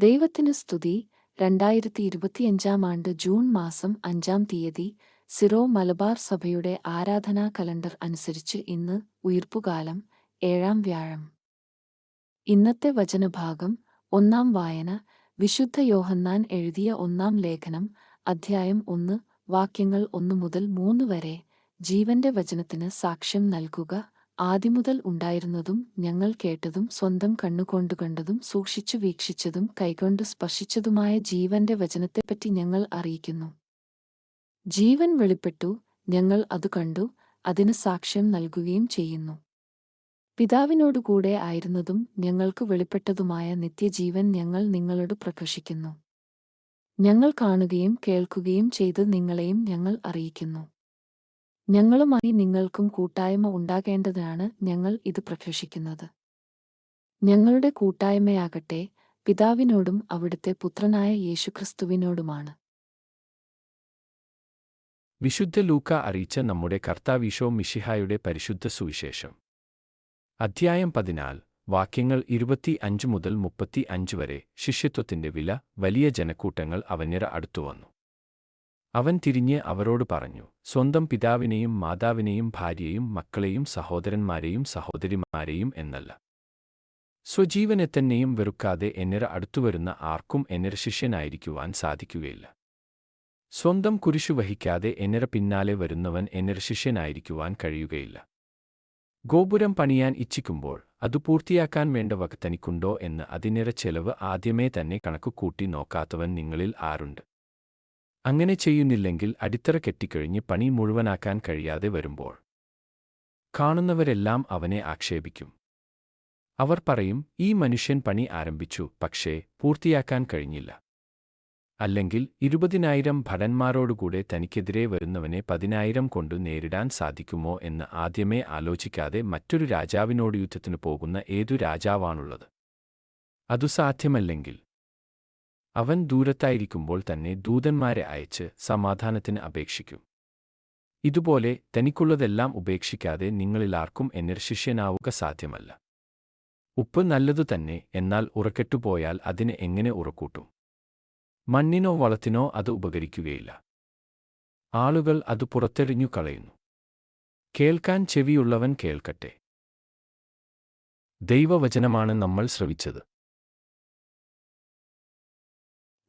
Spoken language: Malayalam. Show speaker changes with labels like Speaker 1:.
Speaker 1: ദൈവത്തിന് സ്തുതി. രണ്ടായിരത്തി ഇരുപത്തിയഞ്ചാം ആണ്ട് ജൂൺ മാസം അഞ്ചാം തീയതി സിറോ മലബാർ സഭയുടെ ആരാധനാ കലണ്ടർ അനുസരിച്ച് ഇന്ന് ഉയർപ്പുകാലം ഏഴാം വ്യാഴം. ഇന്നത്തെ വചനഭാഗം ഒന്നാം വായന. വിശുദ്ധ യോഹന്നാൻ എഴുതിയ ഒന്നാം ലേഖനം അധ്യായം ഒന്ന് വാക്യങ്ങൾ ഒന്നു മുതൽ മൂന്ന് വരെ ജീവന്റെ വചനത്തിന് സാക്ഷ്യം നൽകുക. ആദിമുതൽ ഉണ്ടായിരുന്നതും ഞങ്ങൾ കേട്ടതും സ്വന്തം കണ്ണുകൊണ്ടു കണ്ടതും സൂക്ഷിച്ചു വീക്ഷിച്ചതും കൈകൊണ്ട് സ്പർശിച്ചതുമായ ജീവന്റെ വചനത്തെപ്പറ്റി ഞങ്ങൾ അറിയിക്കുന്നു. ജീവൻ വെളിപ്പെട്ടു ഞങ്ങൾ അത് കണ്ടു അതിന് സാക്ഷ്യം നൽകുകയും ചെയ്യുന്നു. പിതാവിനോടുകൂടെ ആയിരുന്നതും ഞങ്ങൾക്ക് വെളിപ്പെട്ടതുമായ നിത്യജീവൻ ഞങ്ങൾ നിങ്ങളോട് പ്രഘോഷിക്കുന്നു ഞങ്ങൾ കാണുകയും കേൾക്കുകയും ചെയ്ത് നിങ്ങളെയും ഞങ്ങൾ അറിയിക്കുന്നു. ഞങ്ങളുമായി നിങ്ങൾക്കും കൂട്ടായ്മ ഉണ്ടാകേണ്ടതാണ് ഞങ്ങൾ ഇത് പ്രഘോഷിക്കുന്നത്. ഞങ്ങളുടെ കൂട്ടായ്മയാകട്ടെ പിതാവിനോടും അവിടുത്തെ പുത്രനായ യേശുക്രിസ്തുവിനോടുമാണ്.
Speaker 2: വിശുദ്ധ ലൂക്ക അറിയിച്ച നമ്മുടെ കർത്താവീശോ മിഷിഹായുടെ പരിശുദ്ധ സുവിശേഷം. അധ്യായം പതിനാല് വാക്യങ്ങൾ ഇരുപത്തി അഞ്ച് മുതൽ മുപ്പത്തി അഞ്ച് വരെ ശിഷ്യത്വത്തിന്റെ വില വലിയ ജനക്കൂട്ടങ്ങൾ അവനിര അടുത്തുവന്നു. അവൻ തിരിഞ്ഞ് അവരോട് പറഞ്ഞു സ്വന്തം പിതാവിനെയും മാതാവിനെയും ഭാര്യയെയും മക്കളെയും സഹോദരന്മാരെയും സഹോദരിമാരെയും എന്നല്ല. സ്വജീവനെ തന്നെയും വെറുക്കാതെ എന്നിര അടുത്തുവരുന്ന ആർക്കും എന്നിര ശിഷ്യനായിരിക്കുവാൻ സാധിക്കുകയില്ല. സ്വന്തം കുരിശു വഹിക്കാതെ എന്നിര പിന്നാലെ വരുന്നവൻ എന്നിര ശിഷ്യനായിരിക്കുവാൻ കഴിയുകയില്ല. ഗോപുരം പണിയാൻ ഇച്ഛിക്കുമ്പോൾ അത് പൂർത്തിയാക്കാൻ വേണ്ട വക തനിക്കുണ്ടോ എന്ന് അതിനിര ചെലവ് ആദ്യമേ തന്നെ കണക്കുകൂട്ടി നോക്കാത്തവൻ നിങ്ങളിൽ ആരുണ്ട്. അങ്ങനെ ചെയ്യുന്നില്ലെങ്കിൽ അടിത്തറ കെട്ടിക്കഴിഞ്ഞ് പണി മുഴുവനാക്കാൻ കഴിയാതെ വരുമ്പോൾ കാണുന്നവരെല്ലാം അവനെ ആക്ഷേപിക്കും. അവർ പറയും ഈ മനുഷ്യൻ പണി ആരംഭിച്ചു പക്ഷേ പൂർത്തിയാക്കാൻ കഴിഞ്ഞില്ല. അല്ലെങ്കിൽ ഇരുപതിനായിരം ഭടന്മാരോടുകൂടെ തനിക്കെതിരെ വരുന്നവനെ പതിനായിരം കൊണ്ടു നേരിടാൻ സാധിക്കുമോ എന്ന് ആദ്യമേ ആലോചിക്കാതെ മറ്റൊരു രാജാവിനോട് യുദ്ധത്തിനു പോകുന്ന ഏതു രാജാവാണുള്ളത്? അതു സാധ്യമല്ലെങ്കിൽ അവൻ ദൂരത്തായിരിക്കുമ്പോൾ തന്നെ ദൂതന്മാരെ അയച്ച് സമാധാനത്തിന് അപേക്ഷിക്കും. ഇതുപോലെ തനിക്കുള്ളതെല്ലാം ഉപേക്ഷിക്കാതെ നിങ്ങളിലാർക്കും എന്നിർ ശിഷ്യനാവുക സാധ്യമല്ല. ഉപ്പ് നല്ലതു തന്നെ എന്നാൽ ഉറക്കെട്ടുപോയാൽ അതിന് എങ്ങനെ ഉറക്കൂട്ടും? മണ്ണിനോ വളത്തിനോ അത് ഉപകരിക്കുകയില്ല. ആളുകൾ അത് പുറത്തെറിഞ്ഞു കളയുന്നു. കേൾക്കാൻ ചെവിയുള്ളവൻ കേൾക്കട്ടെ. ദൈവവചനമാണ് നമ്മൾ ശ്രവിച്ചത്.